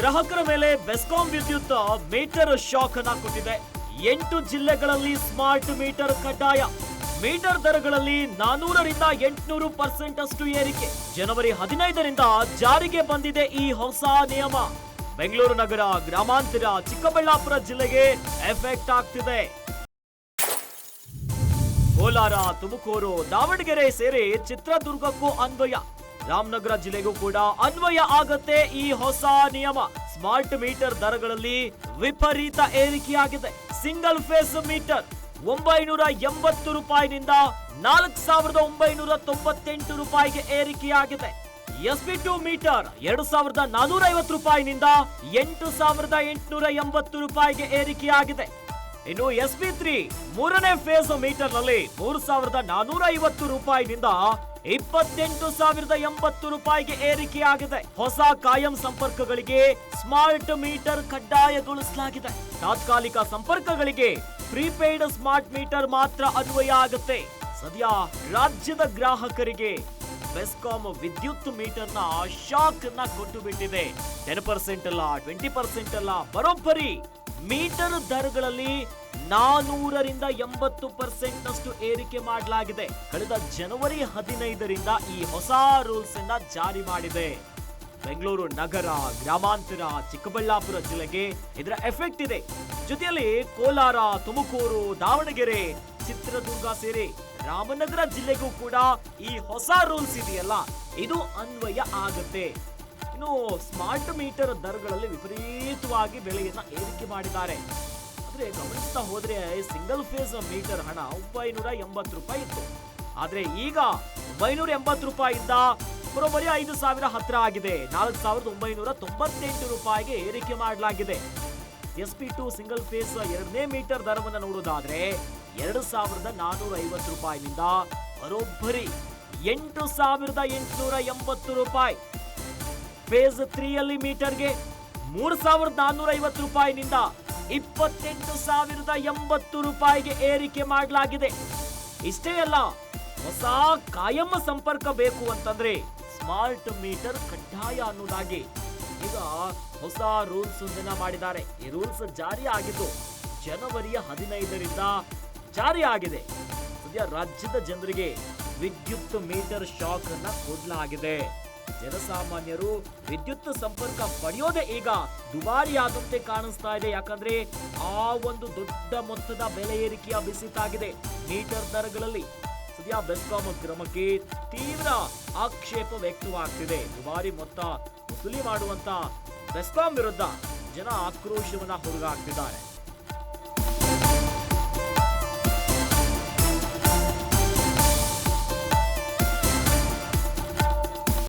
ಗ್ರಾಹಕರ ಮೇಲೆ ಬೆಸ್ಕಾಂ ವಿದ್ಯುತ್ ಮೀಟರ್ ಶಾಕ್ ಅನ್ನ ಕೊಟ್ಟಿದೆ. ಎಂಟು ಜಿಲ್ಲೆಗಳಲ್ಲಿ ಸ್ಮಾರ್ಟ್ ಮೀಟರ್ ಕಡ್ಡಾಯ. ಮೀಟರ್ ದರಗಳಲ್ಲಿ ನಾನೂರರಿಂದ ಎಂಟುನೂರು ಪರ್ಸೆಂಟ್ ಅಷ್ಟು ಏರಿಕೆ. ಜನವರಿ ಹದಿನೈದರಿಂದ ಜಾರಿಗೆ ಬಂದಿದೆ ಈ ಹೊಸ ನಿಯಮ. ಬೆಂಗಳೂರು ನಗರ, ಗ್ರಾಮಾಂತರ, ಚಿಕ್ಕಬಳ್ಳಾಪುರ ಜಿಲ್ಲೆಗೆ ಎಫೆಕ್ಟ್ ಆಗ್ತಿದೆ. ಕೋಲಾರ, ತುಮಕೂರು, ದಾವಣಗೆರೆ ಸೇರಿ ಚಿತ್ರದುರ್ಗಕ್ಕೂ ಅನ್ವಯ. ರಾಮನಗರ ಜಿಲ್ಲೆಗೂ ಕೂಡ ಅನ್ವಯ ಆಗತ್ತೆ ಈ ಹೊಸ ನಿಯಮ. ಸ್ಮಾರ್ಟ್ ಮೀಟರ್ ದರಗಳಲ್ಲಿ ವಿಪರೀತ ಏರಿಕೆಯಾಗಿದೆ. ಸಿಂಗಲ್ ಫೇಸ್ ಮೀಟರ್ ಒಂಬೈನೂರ ಎಂಬತ್ತು ರೂಪಾಯಿನಿಂದ ನಾಲ್ಕು ಸಾವಿರದ ಒಂಬೈನೂರ ತೊಂಬತ್ತೆಂಟು ರೂಪಾಯಿಗೆ ಏರಿಕೆಯಾಗಿದೆ. ಎಸ್ ಬಿ ಟು ಮೀಟರ್ ಎರಡು ಸಾವಿರದ ನಾನೂರ ಐವತ್ತು ರೂಪಾಯಿನಿಂದ ಎಂಟು ಸಾವಿರದ ಎಂಟುನೂರ ಎಂಬತ್ತು ರೂಪಾಯಿಗೆ ಏರಿಕೆಯಾಗಿದೆ. ಇನ್ನು ಎಸ್ ಪಿ ತ್ರೀ ಮೂರನೇ ಫೇಸ್ ಮೀಟರ್ನಲ್ಲಿ ಮೂರು ಸಾವಿರದ ನಾನೂರ ಐವತ್ತು ರೂಪಾಯಿನಿಂದ ಇಪ್ಪತ್ತೆಂಟು ಸಾವಿರದ ಎಂಬತ್ತು ರೂಪಾಯಿಗೆ ಏರಿಕೆಯಾಗಿದೆ. ಹೊಸ ಕಾಯಂ ಸಂಪರ್ಕಗಳಿಗೆ ಸ್ಮಾರ್ಟ್ ಮೀಟರ್ ಕಡ್ಡಾಯಗೊಳಿಸಲಾಗಿದೆ. ತಾತ್ಕಾಲಿಕ ಸಂಪರ್ಕಗಳಿಗೆ ಪ್ರೀಪೇಯ್ಡ್ ಸ್ಮಾರ್ಟ್ ಮೀಟರ್ ಮಾತ್ರ ಅನ್ವಯ ಆಗುತ್ತೆ. ಸದ್ಯ ರಾಜ್ಯದ ಗ್ರಾಹಕರಿಗೆ ಬೆಸ್ಕಾಂ ವಿದ್ಯುತ್ ಮೀಟರ್ನ ಶಾಕ್ನ ಕೊಟ್ಟು ಬಿಟ್ಟಿದೆ ಟೆನ್ ಪರ್ಸೆಂಟ್ ಅಲ್ಲ ಟ್ವೆಂಟಿ ಪರ್ಸೆಂಟ್ ಅಲ್ಲ, ಬರೋಬ್ಬರಿ ಮೀಟರ್ ದರಗಳಲ್ಲಿ ನಾನೂರರಿಂದ ಎಂಬತ್ತು ಪರ್ಸೆಂಟ್ ನಷ್ಟು ಏರಿಕೆ ಮಾಡಲಾಗಿದೆ. ಕಳೆದ ಜನವರಿ ಹದಿನೈದರಿಂದ ಈ ಹೊಸ ರೂಲ್ಸ್ ಅನ್ನ ಜಾರಿ ಮಾಡಿದೆ. ಬೆಂಗಳೂರು ನಗರ, ಗ್ರಾಮಾಂತರ, ಚಿಕ್ಕಬಳ್ಳಾಪುರ ಜಿಲ್ಲೆಗೆ ಇದರ ಎಫೆಕ್ಟ್ ಇದೆ. ಜೊತೆಯಲ್ಲಿ ಕೋಲಾರ, ತುಮಕೂರು, ದಾವಣಗೆರೆ, ಚಿತ್ರದುರ್ಗ ಸೇರಿ ರಾಮನಗರ ಜಿಲ್ಲೆಗೂ ಕೂಡ ಈ ಹೊಸ ರೂಲ್ಸ್ ಇದೆಯಲ್ಲ, ಇದು ಅನ್ವಯ ಆಗುತ್ತೆ. ಇನ್ನು ಸ್ಮಾರ್ಟ್ ಮೀಟರ್ ದರಗಳಲ್ಲಿ ವಿಪರೀತವಾಗಿ ಬೆಲೆಯನ್ನ ಏರಿಕೆ ಮಾಡಿದ್ದಾರೆ. ಆದ್ರೆ ಗಮನಿಸ್ತಾ ಹೋದ್ರೆ ಸಿಂಗಲ್ ಫೇಸ್ ಮೀಟರ್ ಹಣ ಒಂಬೈನೂರ ಎಂಬತ್ತು ರೂಪಾಯಿ ಇತ್ತು. ಆದ್ರೆ ಈಗ ಒಂಬೈನೂರ ಎಂಬತ್ತು ಇದ್ದ ಬರೋಬ್ಬರಿ ಐದು ಸಾವಿರ ಹತ್ರ ಆಗಿದೆ. ನಾಲ್ಕು ಸಾವಿರದ ಒಂಬೈನೂರ ತೊಂಬತ್ತೆಂಟು ರೂಪಾಯಿಗೆ ಏರಿಕೆ ಮಾಡಲಾಗಿದೆ. S P two single phase ಎರಡನೇ ಮೀಟರ್ ದರವನ್ನು ನೋಡೋದಾದ್ರೆ ಎರಡು ಸಾವಿರದ ನಾನ್ನೂರ ಐವತ್ತು ರೂಪಾಯಿನಿಂದ ಬರೋಬ್ಬರಿ ಎಂಟು ಸಾವಿರದ ಎಂಟುನೂರ ಎಂಬತ್ತು ರೂಪಾಯಿ. ಫೇಸ್ ತ್ರೀಯಲ್ಲಿ ಮೀಟರ್ಗೆ ಮೂರು ಸಾವಿರದ ನಾನ್ನೂರ ಐವತ್ತು ರೂಪಾಯಿನಿಂದ ಇಪ್ಪತ್ತೆಂಟು ಸಾವಿರದ ಎಂಬತ್ತು ರೂಪಾಯಿಗೆ ಏರಿಕೆ ಮಾಡಲಾಗಿದೆ. ಇಷ್ಟೇ ಅಲ್ಲ, ಹೊಸ ಕಾಯಂ ಸಂಪರ್ಕ ಬೇಕು ಅಂತಂದ್ರೆ ಸ್ಮಾರ್ಟ್ ಮೀಟರ್ ಕಡ್ಡಾಯ ಅನ್ನೋದಾಗಿ ಈಗ ಹೊಸ ರೂಲ್ಸ್ ಒಂದನ್ನ ಮಾಡಿದ್ದಾರೆ. ಈ ರೂಲ್ಸ್ ಜಾರಿ ಆಗಿದ್ದು ಜನವರಿಯ ಹದಿನೈದರಿಂದ ಜಾರಿ ಆಗಿದೆ. ಸದ್ಯ ರಾಜ್ಯದ ಜನರಿಗೆ ವಿದ್ಯುತ್ ಮೀಟರ್ ಶಾಕ್ ಅನ್ನ ಕೊಡಲಾಗಿದೆ. ಜನಸಾಮಾನ್ಯರು ವಿದ್ಯುತ್ ಸಂಪರ್ಕ ಪಡೆಯೋದೇ ಈಗ ದುಬಾರಿಯಾದಂತೆ ಕಾಣಿಸ್ತಾ ಇದೆ. ಯಾಕಂದ್ರೆ ಆ ಒಂದು ದೊಡ್ಡ ಮೊತ್ತದ ಬೆಲೆ ಏರಿಕೆಯ ಬಿಸಿತಾಗಿದೆ. ಮೀಟರ್ ದರಗಳಲ್ಲಿ ಸದ್ಯ ಬೆಸ್ಕಾಂ ಕ್ರಮಕ್ಕೆ ತೀವ್ರ ಆಕ್ಷೇಪ ವ್ಯಕ್ತವಾಗ್ತಿದೆ. ದುಬಾರಿ ಮೊತ್ತ ವಸೂಲಿ ಮಾಡುವಂತ ಬೆಸ್ಕಾಂ ವಿರುದ್ಧ ಜನ ಆಕ್ರೋಶವನ್ನ ಹೊರಗಾಕ್ತಿದ್ದಾರೆ.